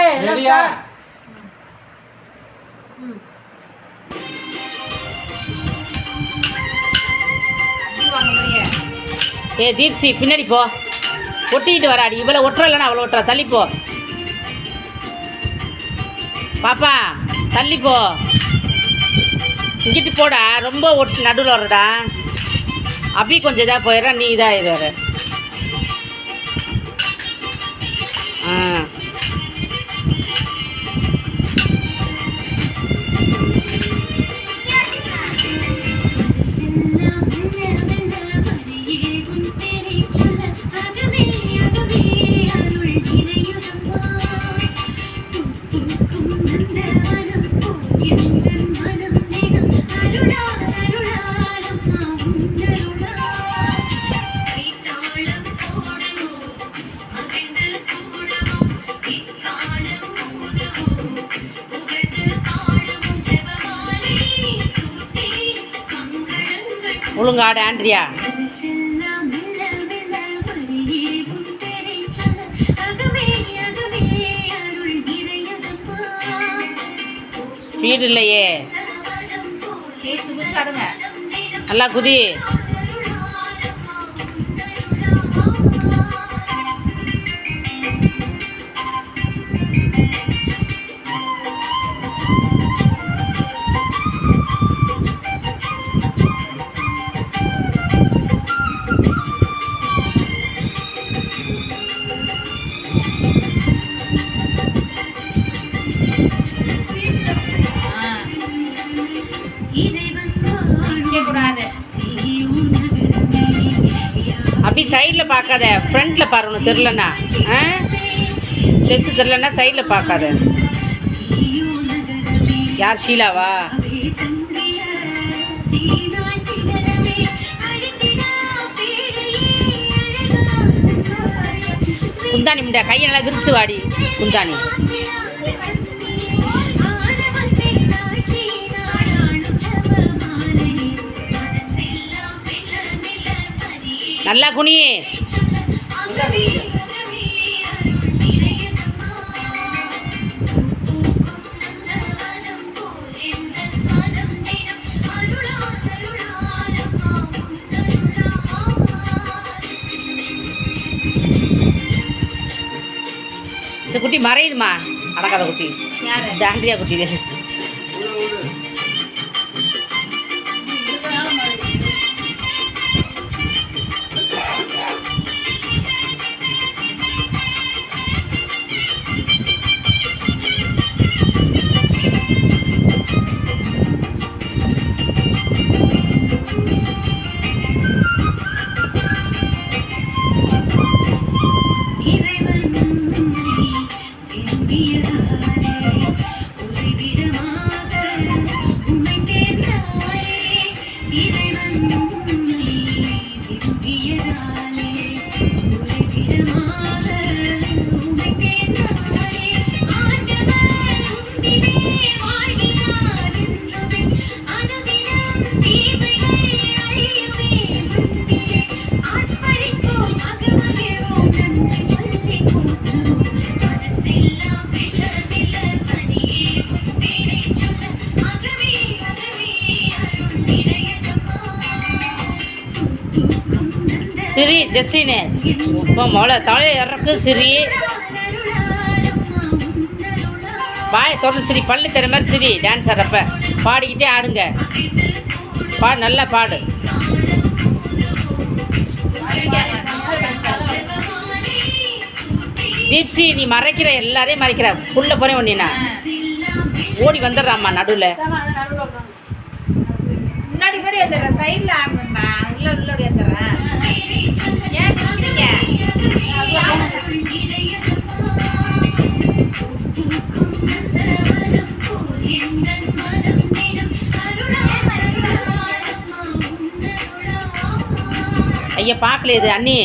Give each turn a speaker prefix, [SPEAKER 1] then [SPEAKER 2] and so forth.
[SPEAKER 1] ஏய்
[SPEAKER 2] ரெடியா.
[SPEAKER 1] அப்படி
[SPEAKER 3] ஏ தீப்சி பின்னாடி போ. ஒட்டிக்கிட்டு வராடி. இவ்வளோ ஒட்டுற இல்லைனா அவ்வளோ ஒட்டுற. தள்ளி போ. பாப்பா தள்ளி போ. இங்கிட்டு போடா. ரொம்ப ஒட்டு நடுவில் வரடா அபி கொஞ்சம் இதாக போயிடுற. நீ இதாக ஆ. ஒழுங்கு ஆடு ஆண்ட்ரியா ஸ்பீடு இல்லையே. நல்லா குதி. அப்படி சைடில் பார்க்காத ஃப்ரண்ட்டில் பாரு உனக்கு தெரிலண்ணா ஆ? ஸ்டெப்ஸ் தெரிலன்னா சைடில் பார்க்காத. யார் ஷீலாவா? குந்தாணி முண்டா. கையை நல்லா விரிச்சு வாடி குந்தாணி. நல்லா குனி குட்டி மறையுதுமா? அடக்காத குட்டி.
[SPEAKER 1] யாரு?
[SPEAKER 3] இந்த ஆண்ட்ரியா சிரி ஜெஸ்டினு இப்போ மொளை தலையை இறக்கு சிரி. வாயை தொடர்ந்து சிரி. பல்லு தர மாதிரி சிரி. டான்ஸ் ஆடுறப்ப. பாடிக்கிட்டே ஆடுங்க. பாடு நல்லா பாடு. தீப்சி நீ மறைக்கிற எல்லாரையும் மறைக்கிற. புள்ள போறேன் ஒன்றினா ஓடி வந்துடுறாம்மா நடுவில்.
[SPEAKER 1] முன்னாடி மாதிரி சைடில் ஆடுங்கம்மா உள்ள உள்ளோடி
[SPEAKER 3] అయ్యే పాకలేదు అన్నీ.